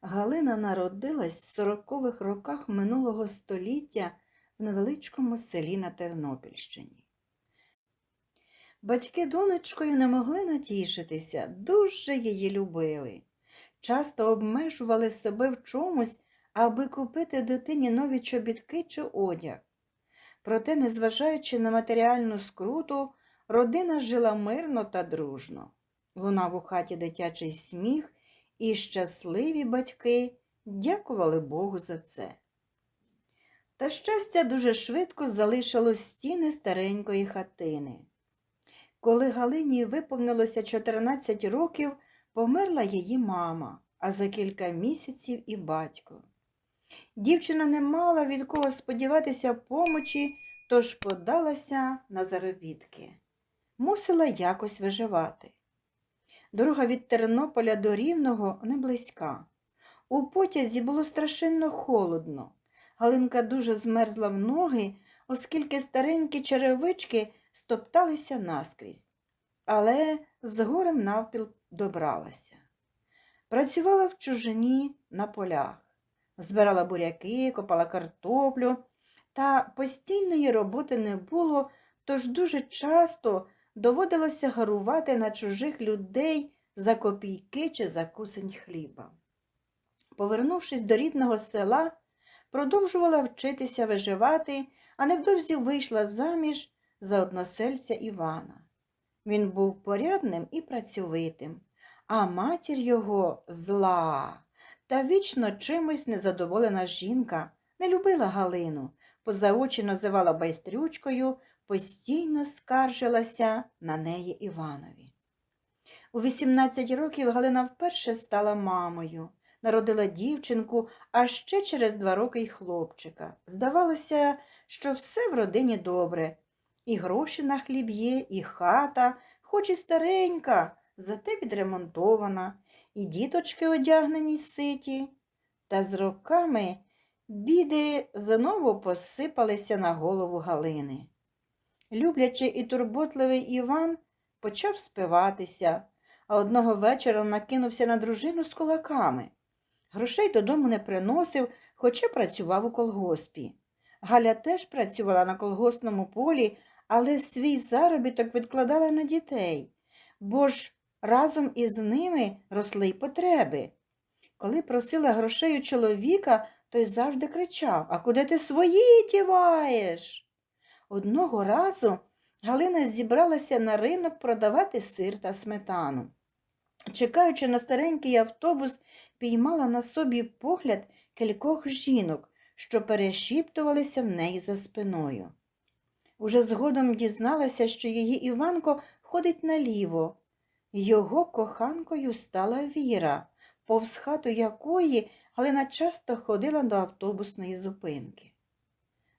Галина народилась в сорокових роках минулого століття в невеличкому селі на Тернопільщині. Батьки донечкою не могли натішитися, дуже її любили. Часто обмежували себе в чомусь, аби купити дитині нові чобітки чи одяг. Проте, незважаючи на матеріальну скруту, родина жила мирно та дружно. Лунав у хаті дитячий сміх, і щасливі батьки дякували Богу за це. Та щастя дуже швидко залишило стіни старенької хатини. Коли Галині виповнилося 14 років, померла її мама, а за кілька місяців і батько. Дівчина не мала від кого сподіватися помочі, тож подалася на заробітки. Мусила якось виживати. Дорога від Тернополя до Рівного не близька. У потязі було страшенно холодно. Галинка дуже змерзла в ноги, оскільки старенькі черевички стопталися наскрізь, але з горем навпіл добралася. Працювала в чужині на полях, збирала буряки, копала картоплю, та постійної роботи не було, тож дуже часто доводилося гарувати на чужих людей за копійки чи за кусень хліба. Повернувшись до рідного села, продовжувала вчитися виживати, а невдовзі вийшла заміж за односельця Івана. Він був порядним і працьовитим, а матір його зла та вічно чимось незадоволена жінка, не любила Галину, поза очі називала байстрючкою, постійно скаржилася на неї Іванові. У 18 років Галина вперше стала мамою, народила дівчинку, а ще через два роки й хлопчика. Здавалося, що все в родині добре. І гроші на хліб є, і хата, хоч і старенька, зате відремонтована, і діточки одягнені ситі. Та з роками біди знову посипалися на голову Галини. Люблячий і турботливий Іван почав спиватися, а одного вечора накинувся на дружину з кулаками. Грошей додому не приносив, хоча працював у колгоспі. Галя теж працювала на колгоспному полі, але свій заробіток відкладала на дітей, бо ж разом із ними росли й потреби. Коли просила грошей у чоловіка, той завжди кричав А куди ти свої тіваєш? Одного разу Галина зібралася на ринок продавати сир та сметану. Чекаючи на старенький автобус, піймала на собі погляд кількох жінок, що перешіптувалися в неї за спиною. Уже згодом дізналася, що її Іванко ходить наліво. Його коханкою стала Віра, повз хату якої Галина часто ходила до автобусної зупинки.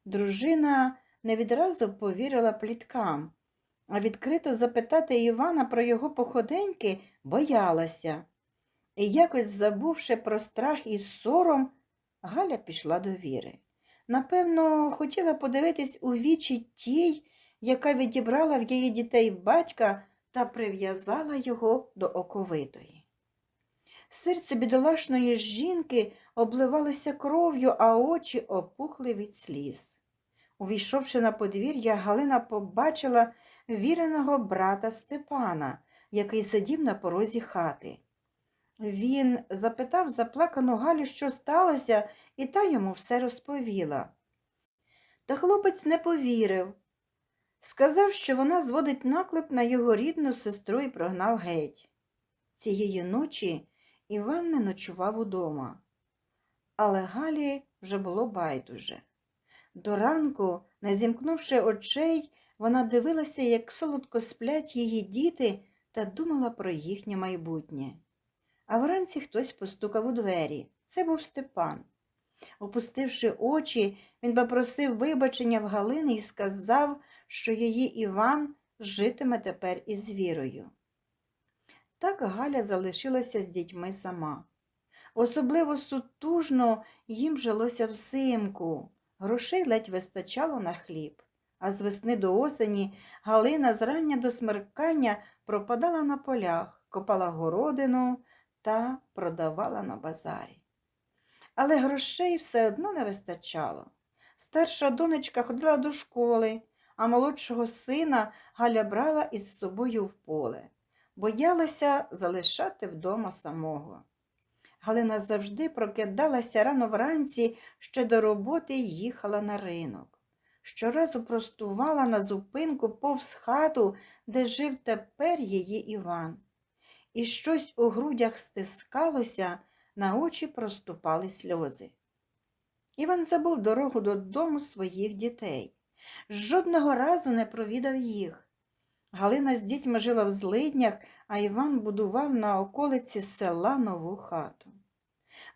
Дружина не відразу повірила пліткам, а відкрито запитати Івана про його походеньки боялася. І якось, забувши про страх і сором, Галя пішла до віри. Напевно, хотіла подивитись у вічі тій, яка відібрала в її дітей батька та прив'язала його до оковитої. Серце бідолашної жінки обливалося кров'ю, а очі опухли від сліз. Увійшовши на подвір'я, Галина побачила віреного брата Степана, який сидів на порозі хати. Він запитав заплакану Галю, що сталося, і та йому все розповіла. Та хлопець не повірив. Сказав, що вона зводить наклеп на його рідну сестру і прогнав геть. Цієї ночі Іван не ночував удома, але Галі вже було байдуже. До ранку, не зімкнувши очей, вона дивилася, як солодко сплять її діти та думала про їхнє майбутнє. А вранці хтось постукав у двері. Це був Степан. Опустивши очі, він попросив вибачення в Галини і сказав, що її Іван житиме тепер із вірою. Так Галя залишилася з дітьми сама. Особливо сутужно їм жилося взимку. Грошей ледь вистачало на хліб, а з весни до осені Галина зрання до смеркання пропадала на полях, копала городину та продавала на базарі. але грошей все одно не вистачало. Старша донечка ходила до школи, а молодшого сина Галя брала із собою в поле, боялася залишати вдома самого. Галина завжди прокидалася рано вранці, ще до роботи їхала на ринок. Щоразу простувала на зупинку повз хату, де жив тепер її Іван. І щось у грудях стискалося, на очі проступали сльози. Іван забув дорогу додому своїх дітей. Жодного разу не провідав їх. Галина з дітьми жила в злиднях, а Іван будував на околиці села нову хату.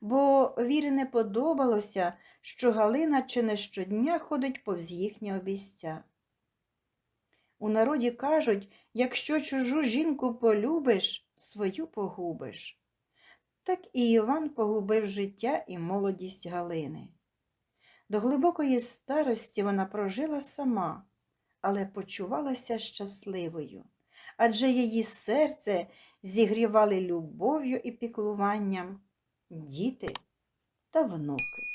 Бо Вірі не подобалося, що Галина чи не щодня ходить повз їхні обійстя. У народі кажуть, якщо чужу жінку полюбиш, свою погубиш. Так і Іван погубив життя і молодість Галини. До глибокої старості вона прожила сама, але почувалася щасливою, адже її серце зігрівали любов'ю і піклуванням діти та внуки.